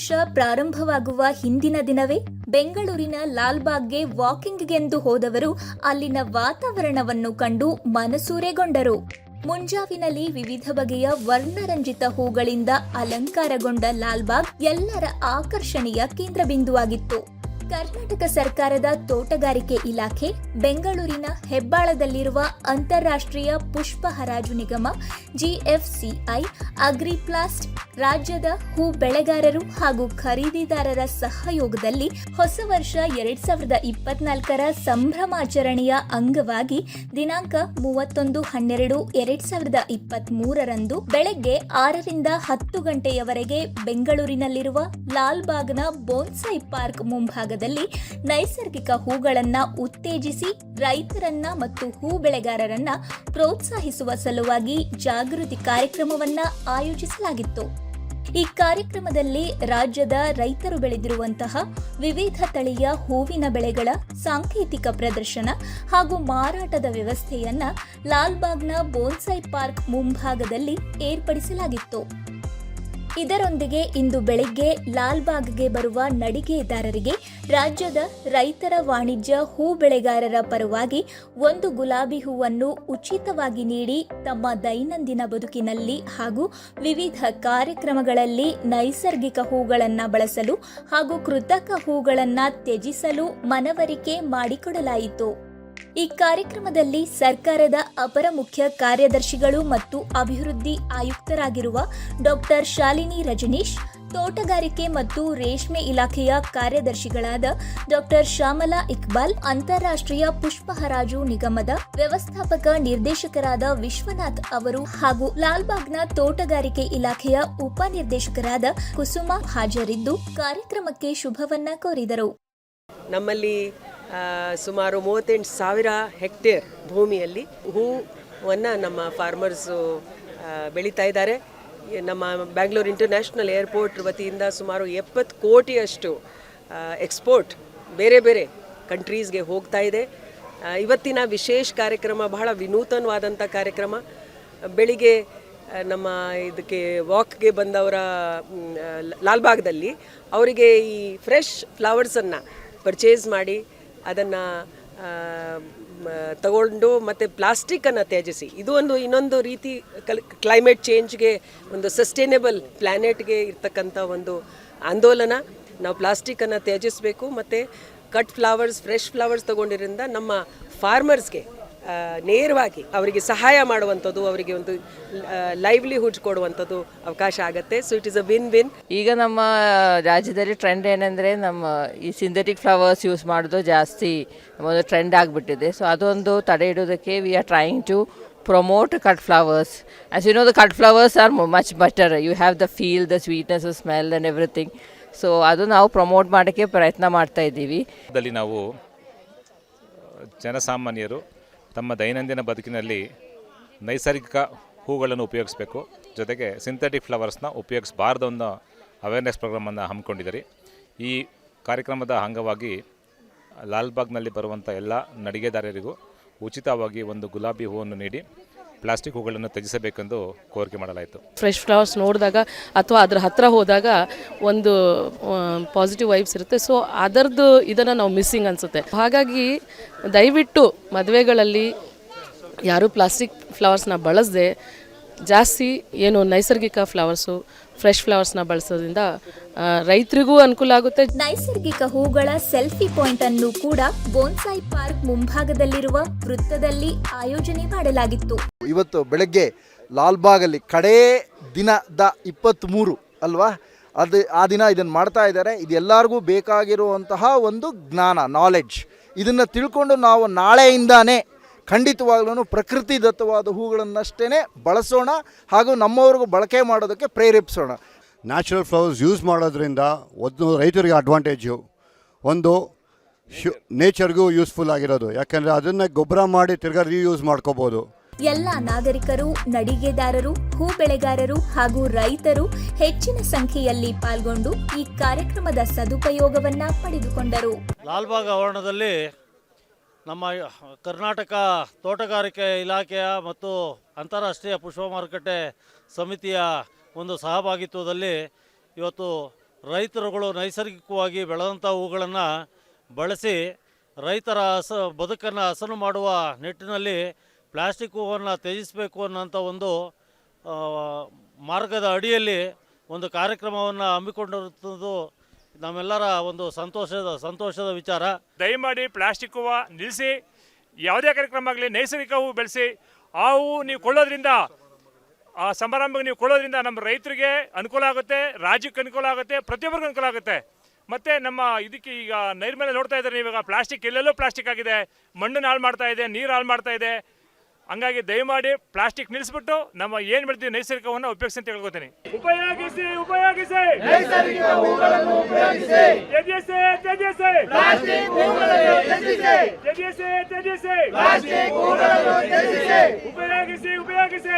ವರ್ಷ ಪ್ರಾರಂಭವಾಗುವ ಹಿಂದಿನ ದಿನವೇ ಬೆಂಗಳೂರಿನ ಲಾಲ್ಬಾಗ್ಗೆ ವಾಕಿಂಗ್ಗೆಂದು ಹೋದವರು ಅಲ್ಲಿನ ವಾತಾವರಣವನ್ನು ಕಂಡು ಮನಸೂರೆಗೊಂಡರು. ಮುಂಜಾವಿನಲ್ಲಿ ವಿವಿಧ ಬಗೆಯ ವರ್ಣರಂಜಿತ ಹೂಗಳಿಂದ ಅಲಂಕಾರಗೊಂಡ ಲಾಲ್ಬಾಗ್ ಎಲ್ಲರ ಆಕರ್ಷಣೆಯ ಕೇಂದ್ರಬಿಂದುವಾಗಿತ್ತು. ಕರ್ನಾಟಕ ಸರ್ಕಾರದ ತೋಟಗಾರಿಕೆ ಇಲಾಖೆ ಬೆಂಗಳೂರಿನ ಹೆಬ್ಬಾಳದಲ್ಲಿರುವ ಅಂತಾರಾಷ್ಟ್ರೀಯ ಪುಷ್ಪ ಹರಾಜು ನಿಗಮ ಜಿಎಫ್ಸಿಐ, ಅಗ್ರಿಪ್ಲಾಸ್ಟ್ ರಾಜ್ಯದ ಹೂ ಬೆಳೆಗಾರರು ಹಾಗೂ ಖರೀದಿದಾರರ ಸಹಯೋಗದಲ್ಲಿ ಹೊಸ ವರ್ಷ ಎರಡ್ ಸಾವಿರದ ಇಪ್ಪತ್ನಾಲ್ಕರ ಸಂಭ್ರಮಾಚರಣೆಯ ಅಂಗವಾಗಿ ದಿನಾಂಕ ಮೂವತ್ತೊಂದು ಹನ್ನೆರಡು ಎರಡ್ ಸಾವಿರದ ಇಪ್ಪತ್ತ್ ಮೂರರಂದು ಬೆಳಗ್ಗೆ ಆರರಿಂದ ಹತ್ತು ಗಂಟೆಯವರೆಗೆ ಬೆಂಗಳೂರಿನಲ್ಲಿರುವ ಲಾಲ್ಬಾಗ್ನ ಬೋನ್ಸೈ ಪಾರ್ಕ್ ಮುಂಭಾಗದಲ್ಲಿ ನೈಸರ್ಗಿಕ ಹೂಗಳನ್ನ ಉತ್ತೇಜಿಸಿ ರೈತರನ್ನ ಮತ್ತು ಹೂ ಬೆಳೆಗಾರರನ್ನ ಪ್ರೋತ್ಸಾಹಿಸುವ ಸಲುವಾಗಿ ಜಾಗೃತಿ ಕಾರ್ಯಕ್ರಮವನ್ನ ಆಯೋಜಿಸಲಾಗಿತ್ತು. ಈ ಕಾರ್ಯಕ್ರಮದಲ್ಲಿ ರಾಜ್ಯದ ರೈತರು ಬೆಳೆದಿರುವಂತಹ ವಿವಿಧ ತಳಿಯ ಹೂವಿನ ಬೆಳೆಗಳ ಸಾಂಕೇತಿಕ ಪ್ರದರ್ಶನ ಹಾಗೂ ಮಾರಾಟದ ವ್ಯವಸ್ಥೆಯನ್ನ ಲಾಲ್ಬಾಗ್ನ ಬೋನ್ಸೈ ಪಾರ್ಕ್ ಮುಂಭಾಗದಲ್ಲಿ ಏರ್ಪಡಿಸಲಾಗಿತ್ತು. ಇದರೊಂದಿಗೆ ಇಂದು ಬೆಳಿಗ್ಗೆ ಲಾಲ್ಬಾಗ್ಗೆ ಬರುವ ನಡಿಗೆದಾರರಿಗೆ ರಾಜ್ಯದ ರೈತರ ವಾಣಿಜ್ಯ ಹೂ ಬೆಳೆಗಾರರ ಪರವಾಗಿ ಒಂದು ಗುಲಾಬಿ ಹೂವನ್ನು ಉಚಿತವಾಗಿ ನೀಡಿ ತಮ್ಮ ದೈನಂದಿನ ಬದುಕಿನಲ್ಲಿ ಹಾಗೂ ವಿವಿಧ ಕಾರ್ಯಕ್ರಮಗಳಲ್ಲಿ ನೈಸರ್ಗಿಕ ಹೂಗಳನ್ನು ಬಳಸಲು ಹಾಗೂ ಕೃತಕ ಹೂಗಳನ್ನು ತ್ಯಜಿಸಲು ಮನವರಿಕೆ ಮಾಡಿಕೊಡಲಾಯಿತು. ಈ ಕಾರ್ಯಕ್ರಮದಲ್ಲಿ ಸರ್ಕಾರದ ಅಪರ ಮುಖ್ಯ ಕಾರ್ಯದರ್ಶಿಗಳು ಮತ್ತು ಅಭಿವೃದ್ಧಿ ಆಯುಕ್ತರಾಗಿರುವ ಡಾಕ್ಟರ್ ಶಾಲಿನಿ ರಜನೀಶ್, ತೋಟಗಾರಿಕೆ ಮತ್ತು ರೇಷ್ಮೆ ಇಲಾಖೆಯ ಕಾರ್ಯದರ್ಶಿಗಳಾದ ಡಾಕ್ಟರ್ ಶ್ಯಾಮಲಾ ಇಕ್ಬಾಲ್, ಅಂತಾರಾಷ್ಟ್ರೀಯ ಪುಷ್ಪ ಹರಾಜು ನಿಗಮದ ವ್ಯವಸ್ಥಾಪಕ ನಿರ್ದೇಶಕರಾದ ವಿಶ್ವನಾಥ್ ಅವರು ಹಾಗೂ ಲಾಲ್ಬಾಗ್ನ ತೋಟಗಾರಿಕೆ ಇಲಾಖೆಯ ಉಪನಿರ್ದೇಶಕರಾದ ಕುಸುಮಾ ಹಾಜರಿದ್ದು ಕಾರ್ಯಕ್ರಮಕ್ಕೆ ಶುಭವನ್ನ ಕೋರಿದರು. ನಮ್ಮಲ್ಲಿ ಸುಮಾರು ಮೂವತ್ತೆಂಟು ಸಾವಿರ ಹೆಕ್ಟೇರ್ ಭೂಮಿಯಲ್ಲಿ ಹೂವನ್ನು ನಮ್ಮ ಫಾರ್ಮರ್ಸು ಬೆಳೀತಾ ಇದ್ದಾರೆ. ನಮ್ಮ ಬ್ಯಾಂಗ್ಳೂರ್ ಇಂಟರ್ನ್ಯಾಷನಲ್ ಏರ್ಪೋರ್ಟ್ ವತಿಯಿಂದ ಸುಮಾರು ಎಪ್ಪತ್ತು ಕೋಟಿಯಷ್ಟು ಎಕ್ಸ್ಪೋರ್ಟ್ ಬೇರೆ ಬೇರೆ ಕಂಟ್ರೀಸ್ಗೆ ಹೋಗ್ತಾ ಇದೆ. ಇವತ್ತಿನ ವಿಶೇಷ ಕಾರ್ಯಕ್ರಮ, ಬಹಳ ವಿನೂತನವಾದಂಥ ಕಾರ್ಯಕ್ರಮ. ಬೆಳಿಗ್ಗೆ ನಮ್ಮ ಇದಕ್ಕೆ ವಾಕ್ಗೆ ಬಂದವರ ಲಾಲ್ಬಾಗ್ದಲ್ಲಿ ಅವರಿಗೆ ಈ ಫ್ರೆಶ್ ಫ್ಲವರ್ಸನ್ನು ಪರ್ಚೇಸ್ ಮಾಡಿ ಅದನ್ನು ತಗೊಂಡು ಮತ್ತು ಪ್ಲಾಸ್ಟಿಕ್ಕನ್ನು ತ್ಯಜಿಸಿ. ಇದು ಒಂದು ಇನ್ನೊಂದು ರೀತಿ ಕಲ್ ಕ್ಲೈಮೇಟ್ ಚೇಂಜ್ಗೆ ಒಂದು ಸಸ್ಟೈನೇಬಲ್ ಪ್ಲ್ಯಾನೆಟ್ಗೆ ಇರ್ತಕ್ಕಂಥ ಒಂದು ಆಂದೋಲನ. ನಾವು ಪ್ಲಾಸ್ಟಿಕ್ಕನ್ನು ತ್ಯಜಿಸಬೇಕು, ಮತ್ತು ಕಟ್ ಫ್ಲವರ್ಸ್ ಫ್ರೆಶ್ ಫ್ಲವರ್ಸ್ ತೊಗೊಂಡಿರಿಂದ ನಮ್ಮ ಫಾರ್ಮರ್ಸ್ಗೆ ನೇರವಾಗಿ ಅವರಿಗೆ ಸಹಾಯ ಮಾಡುವಂಥದ್ದು ಅವರಿಗೆ ಒಂದು ಲೈವ್ಲಿಹುಡ್ ಕೊಡುವಂಥದ್ದು ಅವಕಾಶ ಆಗುತ್ತೆ. So it is a win win ಈಗ ನಮ್ಮ ರಾಜ್ಯದಲ್ಲಿ ಟ್ರೆಂಡ್ ಏನಂದರೆ ನಮ್ಮ ಈ ಸಿಂಥೆಟಿಕ್ ಫ್ಲವರ್ಸ್ ಯೂಸ್ ಮಾಡೋದು ಜಾಸ್ತಿ ಒಂದು ಟ್ರೆಂಡ್ ಆಗಿಬಿಟ್ಟಿದೆ. ಸೊ ಅದೊಂದು ತಡೆ ಇಡೋದಕ್ಕೆ we are trying to promote cut flowers as you know the cut flowers are much better you have the feel the sweetness smell and everything so ಅದು ನಾವು promote ಮಾಡೋಕ್ಕೆ ಪ್ರಯತ್ನ ಮಾಡ್ತಾ ಇದ್ದೀವಿ. ನಾವು ಜನಸಾಮಾನ್ಯರು ತಮ್ಮ ದೈನಂದಿನ ಬದುಕಿನಲ್ಲಿ ನೈಸರ್ಗಿಕ ಹೂಗಳನ್ನು ಉಪಯೋಗಿಸಬೇಕು. ಜೊತೆಗೆ ಸಿಂಥೆಟಿಕ್ ಫ್ಲವರ್ಸ್ನ ಉಪಯೋಗಿಸಬಾರ್ದು ಅನ್ನೋ ಅವೇರ್ನೆಸ್ ಪ್ರೋಗ್ರಾಮನ್ನು ಹಮ್ಮಿಕೊಂಡಿದ್ದೀರಿ. ಈ ಕಾರ್ಯಕ್ರಮದ ಅಂಗವಾಗಿ ಲಾಲ್ಬಾಗ್ನಲ್ಲಿ ಬರುವಂಥ ಎಲ್ಲ ನಡಿಗೆದಾರರಿಗೂ ಉಚಿತವಾಗಿ ಒಂದು ಗುಲಾಬಿ ಹೂವನ್ನು ನೀಡಿ ಪ್ಲಾಸ್ಟಿಕ್ ಹೂಗಳನ್ನು ತ್ಯಜಿಸಬೇಕೆಂದು ಕೋರಿಕೆ ಮಾಡಲಾಯಿತು. ಫ್ರೆಶ್ ಫ್ಲವರ್ಸ್ ನೋಡಿದಾಗ ಅಥವಾ ಅದರ ಹತ್ತಿರ ಹೋದಾಗ ಒಂದು ಪಾಸಿಟಿವ್ ವೈಬ್ಸ್ ಇರುತ್ತೆ. ಸೊ ಅದರದ್ದು ಇದನ್ನು ನಾವು ಮಿಸ್ಸಿಂಗ್ ಅನಿಸುತ್ತೆ. ಹಾಗಾಗಿ ದಯವಿಟ್ಟು ಮದುವೆಗಳಲ್ಲಿ ಯಾರೂ ಪ್ಲಾಸ್ಟಿಕ್ ಫ್ಲವರ್ಸ್ನ ಬಳಸದೆ ಜಾಸ್ತಿ ಏನು ನೈಸರ್ಗಿಕ ಫ್ಲವರ್ಸು ಫ್ರೆಶ್ ಫ್ಲವರ್ಸ್ನ ಬಳಸೋದ್ರಿಂದ ರೈತರಿಗೂ ಅನುಕೂಲ ಆಗುತ್ತೆ. ನೈಸರ್ಗಿಕ ಹೂಗಳ ಸೆಲ್ಫಿ ಪಾಯಿಂಟ್ ಅನ್ನು ಕೂಡ ಬೋನ್ಸಾಯಿ ಪಾರ್ಕ್ ಮುಂಭಾಗದಲ್ಲಿರುವ ವೃತ್ತದಲ್ಲಿ ಆಯೋಜನೆ ಮಾಡಲಾಗಿತ್ತು. ಇವತ್ತು ಬೆಳಗ್ಗೆ ಲಾಲ್ಬಾಗಲ್ಲಿ ಕಡೇ ದಿನದ ಇಪ್ಪತ್ತ್ಮೂರು ಅಲ್ವಾ? ಅದು ಆ ದಿನ ಇದನ್ನು ಮಾಡ್ತಾ ಇದ್ದಾರೆ. ಇದೆಲ್ಲರಿಗೂ ಬೇಕಾಗಿರುವಂತಹ ಒಂದು ಜ್ಞಾನ ನಾಲೆಡ್ಜ್ ಇದನ್ನು ತಿಳ್ಕೊಂಡು ನಾವು ನಾಳೆಯಿಂದಾನೇ ಖಂಡಿತವಾಗ್ಲೂ ಪ್ರಕೃತಿ ದತ್ತವಾದ ಹೂಗಳನ್ನಷ್ಟೇ ಬಳಸೋಣ ಹಾಗೂ ನಮ್ಮವ್ರಿಗೂ ಬಳಕೆ ಮಾಡೋದಕ್ಕೆ ಪ್ರೇರೇಪಿಸೋಣ. ನ್ಯಾಚುರಲ್ ಫ್ಲವರ್ಸ್ ಯೂಸ್ ಮಾಡೋದ್ರಿಂದ ಒಂದು ರೈತರಿಗೆ ಅಡ್ವಾಂಟೇಜು ಒಂದು ಶು ನೇಚರ್ಗೂ ಯೂಸ್ಫುಲ್ ಆಗಿರೋದು. ಯಾಕೆಂದರೆ ಅದನ್ನು ಗೊಬ್ಬರ ಮಾಡಿ ತಿರ್ಗಾ ರೀಯೂಸ್ ಮಾಡ್ಕೋಬೋದು. ಎಲ್ಲ ನಾಗರಿಕರು ನಡಿಗೆದಾರರು ಹೂ ಬೆಳೆಗಾರರು ಹಾಗೂ ರೈತರು ಹೆಚ್ಚಿನ ಸಂಖ್ಯೆಯಲ್ಲಿ ಪಾಲ್ಗೊಂಡು ಈ ಕಾರ್ಯಕ್ರಮದ ಸದುಪಯೋಗವನ್ನ ಪಡೆದುಕೊಂಡರು. ಲಾಲ್ಬಾಗ್ ಆವರಣದಲ್ಲಿ ನಮ್ಮ ಕರ್ನಾಟಕ ತೋಟಗಾರಿಕೆ ಇಲಾಖೆಯ ಮತ್ತು ಅಂತಾರಾಷ್ಟ್ರೀಯ ಪುಷ್ಪ ಮಾರುಕಟ್ಟೆ ಸಮಿತಿಯ ಒಂದು ಸಹಭಾಗಿತ್ವದಲ್ಲಿ ಇವತ್ತು ರೈತರುಗಳು ನೈಸರ್ಗಿಕವಾಗಿ ಬೆಳೆದಂಥ ಹೂಗಳನ್ನು ಬಳಸಿ ರೈತರ ಹಸ, ಬದುಕನ್ನು ಹಸನು ಮಾಡುವ ನಿಟ್ಟಿನಲ್ಲಿ ಪ್ಲಾಸ್ಟಿಕ್ ಹೂವನ್ನು ತ್ಯಜಿಸಬೇಕು ಅನ್ನೋಂಥ ಒಂದು ಮಾರ್ಗದ ಅಡಿಯಲ್ಲಿ ಒಂದು ಕಾರ್ಯಕ್ರಮವನ್ನು ಹಮ್ಮಿಕೊಂಡಿರುವುದು ನಮ್ಮೆಲ್ಲರ ಒಂದು ಸಂತೋಷದ ಸಂತೋಷದ ವಿಚಾರ. ದಯಮಾಡಿ ಪ್ಲಾಸ್ಟಿಕ್ ಹೂವು ನಿಲ್ಲಿಸಿ, ಯಾವುದೇ ಕಾರ್ಯಕ್ರಮ ಆಗಲಿ ನೈಸರ್ಗಿಕ ಹೂವು ಬೆಳೆಸಿ, ಆ ಹೂವು ನೀವು ಕೊಳ್ಳೋದ್ರಿಂದ, ಆ ಸಮಾರಂಭಕ್ಕೆ ನೀವು ಕೊಳ್ಳೋದ್ರಿಂದ ನಮ್ಮ ರೈತರಿಗೆ ಅನುಕೂಲ ಆಗುತ್ತೆ, ರಾಜ್ಯಕ್ಕೆ ಅನುಕೂಲ ಆಗುತ್ತೆ, ಪ್ರತಿಯೊಬ್ಬರಿಗೂ ಅನುಕೂಲ ಆಗುತ್ತೆ. ಮತ್ತು ನಮ್ಮ ಇದಕ್ಕೆ ಈಗ ನೈರ್ಮಲ್ಯ ನೋಡ್ತಾ ಇದ್ದಾರೆ ಇವಾಗ. ಪ್ಲಾಸ್ಟಿಕ್ ಎಲ್ಲೆಲ್ಲೋ ಪ್ಲಾಸ್ಟಿಕ್ ಆಗಿದೆ. ಮಣ್ಣನ್ನು ಹಾಳು ಮಾಡ್ತಾ ಇದೆ, ನೀರು ಹಾಳು ಮಾಡ್ತಾ ಇದೆ. ಹಂಗಾಗಿ ದಯಮಾಡಿ ಪ್ಲಾಸ್ಟಿಕ್ ನಿಲ್ಲಿಸ್ಬಿಟ್ಟು ನಮ್ಮ ಏನು ಬೆಳಿತೀವಿ ನೈಸರ್ಗಿಕವನ್ನು ಉಪಯೋಗಿಸಿ ಅಂತ ಹೇಳ್ಕೊತೀನಿ. ಉಪಯೋಗಿಸಿ ಉಪಯೋಗಿಸಿ. ತ್ಯಜಿಸಿ ತ್ಯಜಿಸಿ. ತ್ಯಜಿಸಿ. ತ್ಯಜಿಸಿ ಉಪಯೋಗಿಸಿ ಉಪಯೋಗಿಸಿ.